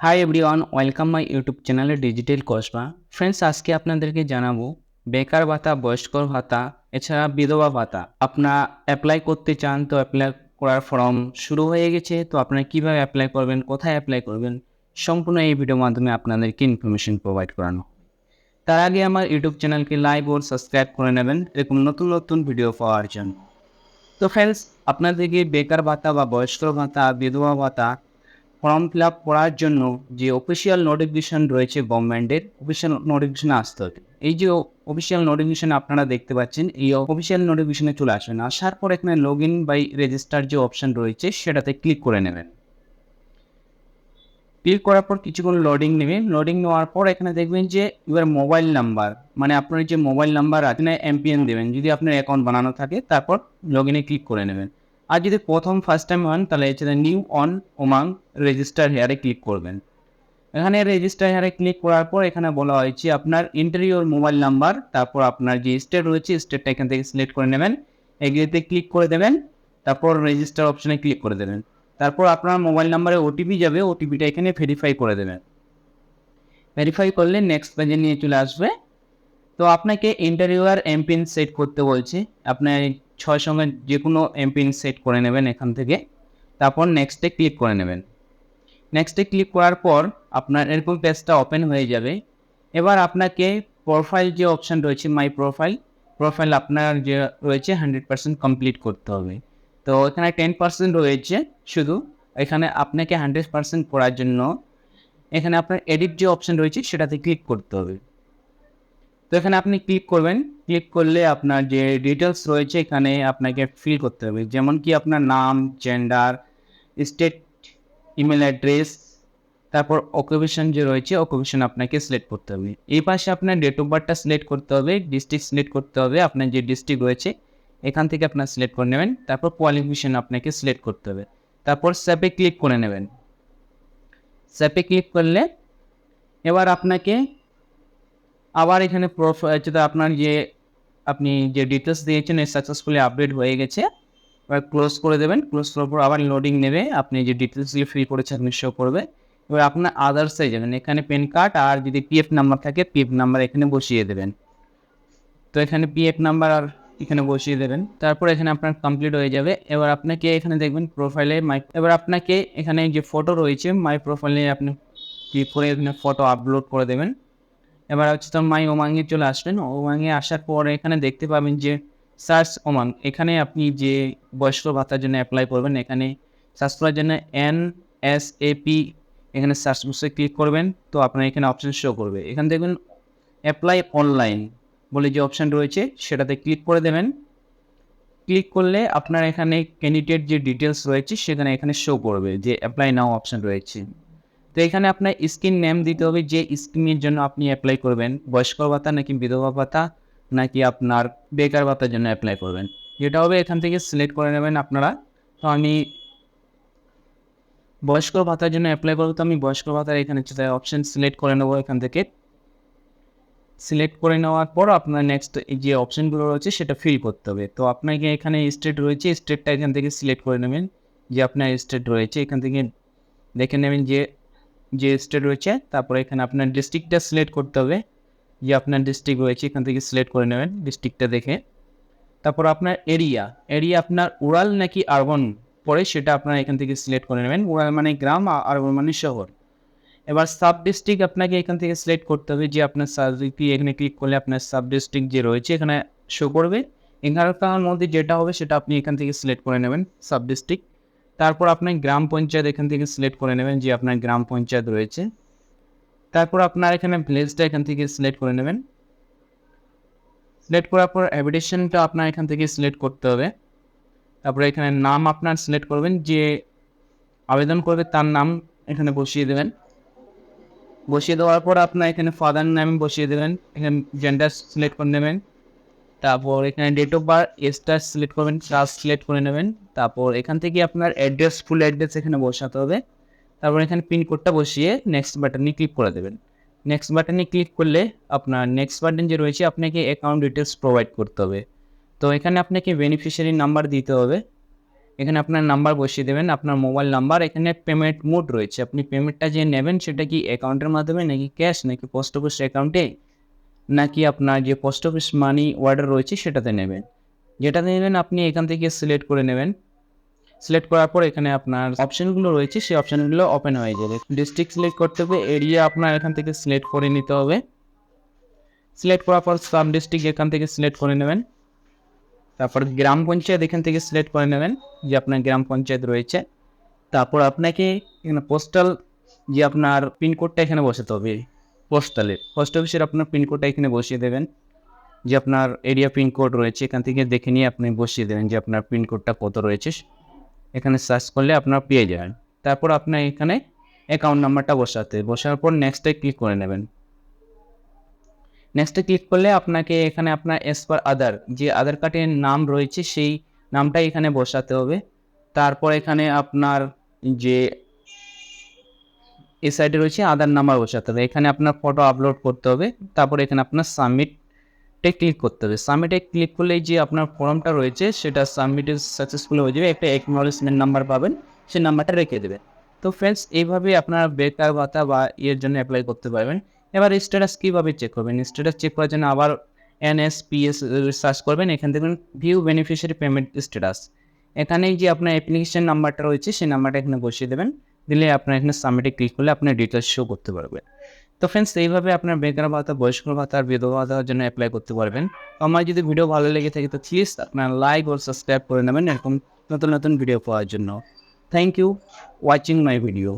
Hi everyone welcome my YouTube চ্যানেলে digital Kasba friends আজকে আপনাদেরকে জানাব, বেকার ভাতা, বয়স্কর ভাতা, এছাড়া বিধবা ভাতা। আপনারা অ্যাপ্লাই করতে চান, তো অ্যাপ্লাই করার ফর্ম শুরু হয়ে গেছে, তো আপনারা কীভাবে অ্যাপ্লাই করবেন, কোথায় অ্যাপ্লাই করবেন, সম্পূর্ণ এই ভিডিওর মাধ্যমে আপনাদেরকে ইনফরমেশন প্রোভাইড করানো। তার আগে আমার ইউটিউব চ্যানেলকে লাইক ও সাবস্ক্রাইব করে নেবেন, এরকম নতুন নতুন ভিডিও পাওয়ার জন্য। তো ফ্রেন্ডস আপনাদেরকে বেকার ভাতা বা বয়স্ক ভাতা, বিধবা ভাতা ফর্ম ফিল আপ করার জন্য যে অফিসিয়াল নোটিফিকেশন রয়েছে গভর্নমেন্টের অফিসিয়াল নোটিফিকেশনে আসতে হবে। এই যে অফিসিয়াল নোটিফিকেশন আপনারা দেখতে পাচ্ছেন, এই অফিসিয়াল নোটিফিকেশনে চলে আসবেন। আসার পর এখানে লগ ইন বাই রেজিস্টার যে অপশন রয়েছে, সেটাতে ক্লিক করে নেবেন। ক্লিক করার পর কিছুক্ষণ লোডিং নেবেন। লোডিং নেওয়ার পর এখানে দেখবেন যে এবার মোবাইল নাম্বার মানে আপনার যে মোবাইল নাম্বার আছে এমপিএন দেবেন। যদি আপনার অ্যাকাউন্ট বানানো থাকে, তারপর লগ ইনে ক্লিক করে নেবেন। আর যদি প্রথম ফার্স্ট টাইম হন, তাহলে হচ্ছে নিউ অন ওমাং রেজিস্টার হেয়ারে ক্লিক করবেন। এখানে রেজিস্টার হেয়ারে ক্লিক করার পর এখানে বলা হয়েছে আপনার ইন্টারভিউর মোবাইল নাম্বার তারপর আপনার যে স্টেট রয়েছে স্টেটটা এখান থেকে সিলেক্ট করে নেবেন। এগুলিতে ক্লিক করে দেবেন, তারপর রেজিস্টার অপশানে ক্লিক করে দেবেন। তারপর আপনার মোবাইল নাম্বারে ওটিপি যাবে ওটিপিটা এখানে ভেরিফাই করে দেবেন। ভেরিফাই করলে নেক্সট পেজে নিয়ে চলে আসবে। তো আপনাকে ইন্টারভিউয়ার এমপিন সেট করতে বলছে। আপনার ছয় সঙ্গে যে কোনো এমপিন সেট করে নেবেন এখান থেকে। তারপর নেক্সটে ক্লিক করে নেবেন। নেক্সটে ক্লিক করার পর আপনার এরকম পেজটা ওপেন হয়ে যাবে। এবার আপনাকে প্রোফাইল যে অপশান রয়েছে মাই প্রোফাইল প্রোফাইল আপনার যে রয়েছে হান্ড্রেড পার্সেন্ট কমপ্লিট করতে হবে। তো এখানে টেন পার্সেন্ট রয়েছে শুধু। এখানে আপনাকে হান্ড্রেড পার্সেন্ট করার জন্য এখানে আপনার এডিট যে অপশান রয়েছে, সেটাতে ক্লিক করতে হবে। তো এখানে আপনি ক্লিক করবেন। ক্লিক করলে আপনার যে ডিটেলস রয়েছে এখানে আপনাকে ফিল করতে হবে। যেমন কি আপনার নাম জেন্ডার স্টেট ইমেল অ্যাড্রেস তারপর অকুপেশন যে রয়েছে অকুপেশন আপনাকে সিলেক্ট করতে হবে। এই পাশে আপনার ডেট অফ বার্থটা সিলেক্ট করতে হবে ডিস্ট্রিক্ট সিলেক্ট করতে হবে, আপনার যে ডিস্ট্রিক্ট রয়েছে, এখান থেকে আপনার সিলেক্ট করে নেবেন। তারপর কোয়ালিফিকেশন আপনাকে সিলেক্ট করতে হবে। তারপর স্যাপে ক্লিক করে নেবেন। স্যাপে ক্লিক করলে এবার আপনাকে আবার এখানে যেটা আপনার যে আপনি যে ডিটেলস দিয়েছেন সাকসেসফুলি আপডেট হয়ে গেছে। এবার ক্লোজ করে দেবেন ক্লোজ করার পর আবার লোডিং নেবে। আপনি যে ডিটেলসগুলো ফিল করেছেন, আপনি শো করবে। এবার আপনার আদার্সে যাবেন এখানে প্যান কার্ড আর যদি পিএফ নাম্বার থাকে পিএফ নাম্বার এখানে বসিয়ে দেবেন। তো এখানে পিএফ নাম্বার আর এখানে বসিয়ে দেবেন। তারপর এখানে আপনার কমপ্লিট হয়ে যাবে। এবার আপনাকে এখানে দেখবেন প্রোফাইলে মাই এবার আপনাকে এখানে যে ফটো রয়েছে মাই প্রোফাইলে আপনি ক্লিক করে এখানে ফটো আপলোড করে দেবেন। এবার হচ্ছে তো মাই ওমাঙ্গে চলে আসবেন ওমাঙ্গে আসার পর এখানে দেখতে পাবেন যে সার্চ ওমাং, এখানে আপনি যে বয়স্ক ভাতার জন্য অ্যাপ্লাই করবেন, এখানে সার্চ করার জন্য এন এস এ পি এখানে সার্চ বক্সে ক্লিক করবেন, তো আপনার এখানে অপশান শো করবে। এখানে দেখবেন অ্যাপ্লাই অনলাইন বলে যে অপশান রয়েছে, সেটাতে ক্লিক করে দেবেন। ক্লিক করলে আপনার এখানে ক্যান্ডিডেট যে ডিটেলস রয়েছে, সেখানে এখানে শো করবে যে অ্যাপ্লাই নাও অপশান রয়েছে। তো এখানে আপনার স্কিম নেম দিতে হবে, যে স্কিমের জন্য আপনি অ্যাপ্লাই করবেন। বয়স্ক ভাতা নাকি বিধবা ভাতা, নাকি আপনার বেকার ভাতার জন্য অ্যাপ্লাই করবেন। যেটা হবে, এখান থেকে সিলেক্ট করে নেবেন আপনারা। তো আমি বয়স্ক ভাতার জন্য অ্যাপ্লাই করব, তো আমি বয়স্ক ভাতার এখানে অপশান সিলেক্ট করে নেব এখান থেকে। সিলেক্ট করে নেওয়ার পর আপনার নেক্সট যে অপশানগুলো রয়েছে, সেটা ফিল করতে হবে। তো আপনাকে এখানে স্টেট রয়েছে স্টেটটা এখান থেকে সিলেক্ট করে নেবেন। যে আপনার স্টেট রয়েছে, এখান থেকে দেখে নেবেন যে যে স্টেট রয়েছে, তারপরে এখানে আপনার ডিস্ট্রিক্টটা সিলেক্ট করতে হবে। যে আপনার ডিস্ট্রিক্ট রয়েছে, এখান থেকে সিলেক্ট করে নেবেন ডিস্ট্রিক্টটা দেখে। তারপর আপনার এরিয়া এরিয়া আপনার উড়াল নাকি আরবান পরে সেটা আপনার এখান থেকে সিলেক্ট করে নেবেন। উড়াল মানে গ্রাম, আর আরবান মানে শহর। এবার সাব ডিস্ট্রিক্ট আপনাকে এখান থেকে সিলেক্ট করতে হবে, যে আপনার সাব এখানে ক্লিক করলে আপনার সাব ডিস্ট্রিক্ট যে রয়েছে, এখানে শো করবে। এগারোটার মধ্যে যেটা হবে, সেটা আপনি এখান থেকে সিলেক্ট করে নেবেন সাব ডিস্ট্রিক্ট তারপর আপনার গ্রাম পঞ্চায়েত এখান থেকে সিলেক্ট করে নেবেন যে আপনার গ্রাম পঞ্চায়েত রয়েছে। তারপর আপনার এখানে ভিলেজটা এখান থেকে সিলেক্ট করে নেবেন। সিলেক্ট করার পর অ্যাবিটেশনটা আপনার এখান থেকে সিলেক্ট করতে হবে। তারপরে এখানে নাম আপনার সিলেক্ট করবেন, যে আবেদন করবে তার নাম এখানে বসিয়ে দেবেন। বসিয়ে দেওয়ার পর আপনার এখানে ফাদার নাম বসিয়ে দেবেন, এখানে জেন্ডার সিলেক্ট করে নেবেন। তারপর এখানে ডেট অফ বার্থ এজটা সিলেক্ট করবেন ক্লাস সিলেক্ট করে নেবেন। তারপর এখান থেকে আপনার অ্যাড্রেস ফুল অ্যাড্রেস এখানে বসাতে হবে। তারপর এখানে পিনকোডটা বসিয়ে নেক্সট বাটনে ক্লিক করে দেবেন। নেক্সট বাটনে ক্লিক করলে আপনার নেক্সট বাটন যে রয়েছে, আপনাকে অ্যাকাউন্ট ডিটেলস প্রোভাইড করতে হবে। তো এখানে আপনাকে বেনিফিশিয়ারি নাম্বার দিতে হবে। এখানে আপনার নাম্বার বসিয়ে দেবেন। আপনার মোবাইল নাম্বার এখানে পেমেন্ট মোড রয়েছে। আপনি পেমেন্টটা যে নেবেন, সেটা কি অ্যাকাউন্টের মাধ্যমে নাকি ক্যাশ নাকি পোস্ট অফিস অ্যাকাউন্টে নাকি আপনার যে পোস্ট অফিস মানি অর্ডার রয়েছে সেটাতে নেবেন। যেটাতে নেবেন আপনি এখান থেকে সিলেক্ট করে নেবেন। সিলেক্ট করার পর এখানে আপনার অপশানগুলো রয়েছে, সেই অপশানগুলো ওপেন হয়ে যাবে। ডিস্ট্রিক্ট সিলেক্ট করতে হবে এরিয়া আপনার এখান থেকে সিলেক্ট করে নিতে হবে। সিলেক্ট করার পর সাব ডিস্ট্রিক্ট এখান থেকে সিলেক্ট করে নেবেন। তারপর গ্রাম পঞ্চায়েত এখান থেকে সিলেক্ট করে নেবেন, যে আপনার গ্রাম পঞ্চায়েত রয়েছে। তারপর আপনাকে এখানে পোস্টাল যে আপনার পিনকোডটা এখানে বসাতে হবে। পোস্টালে পোস্ট অফিসের আপনার পিনকোডটা এখানে বসিয়ে দেবেন। যে আপনার এরিয়া পিনকোড রয়েছে, এখান থেকে দেখে নিয়ে আপনি বসিয়ে দেবেন যে আপনার পিনকোডটা কত রয়েছে। এখানে সার্চ করলে আপনার পেয়ে যাবেন। তারপর আপনার এখানে অ্যাকাউন্ট নাম্বারটা বসাতে। বসার পর নেক্সটে ক্লিক করে নেবেন। নেক্সটে ক্লিক করলে আপনাকে এখানে আপনার এস পার আদার যে আধার কার্ডের নাম রয়েছে, সেই নামটা এখানে বসাতে হবে। তারপর এখানে আপনার যে এই সাইডে রয়েছে আধার নাম্বার বসাতে হবে। এখানে আপনার ফটো আপলোড করতে হবে, তারপর এখানে আপনার সাবমিটে ক্লিক করতে হবে। সাবমিটে ক্লিক করলেই যে আপনার ফর্মটা রয়েছে, সেটা সাবমিটে সাকসেসফুল হয়ে যাবে। একটা একনলেজমেন্ট নাম্বার পাবেন, সেই নাম্বারটা রেখে দেবেন তো ফ্রেন্ডস এইভাবে আপনার বেকার ভাতা বা ইয়ের জন্য অ্যাপ্লাই করতে পারবেন। এবার স্ট্যাটাস কীভাবে চেক করবেন? স্ট্যাটাস চেক করার জন্য আবার এনএসপিএস সার্চ করবেন। এখান থেকে ভিউ বেনিফিশিয়ারি পেমেন্ট স্ট্যাটাস এখানেই যে আপনার অ্যাপ্লিকেশন নাম্বারটা রয়েছে, সেই নাম্বারটা এখানে বসিয়ে দেবেন। দিলে আপনার এখানে সাবমিটে ক্লিক করলে আপনার ডিটেলস শো করতে পারবেন। তো ফ্রেন্ডস এইভাবে আপনার বেকার ভাতা, বয়স্ক ভাতা আর বিধবা ভাতার জন্য অ্যাপ্লাই করতে পারবেন। আমার যদি ভিডিও ভালো লেগে থাকে তো প্লিজ আপনার লাইক ও সাবস্ক্রাইব করে নেবেন এরকম নতুন নতুন ভিডিও পাওয়ার জন্য। Thank you watching my video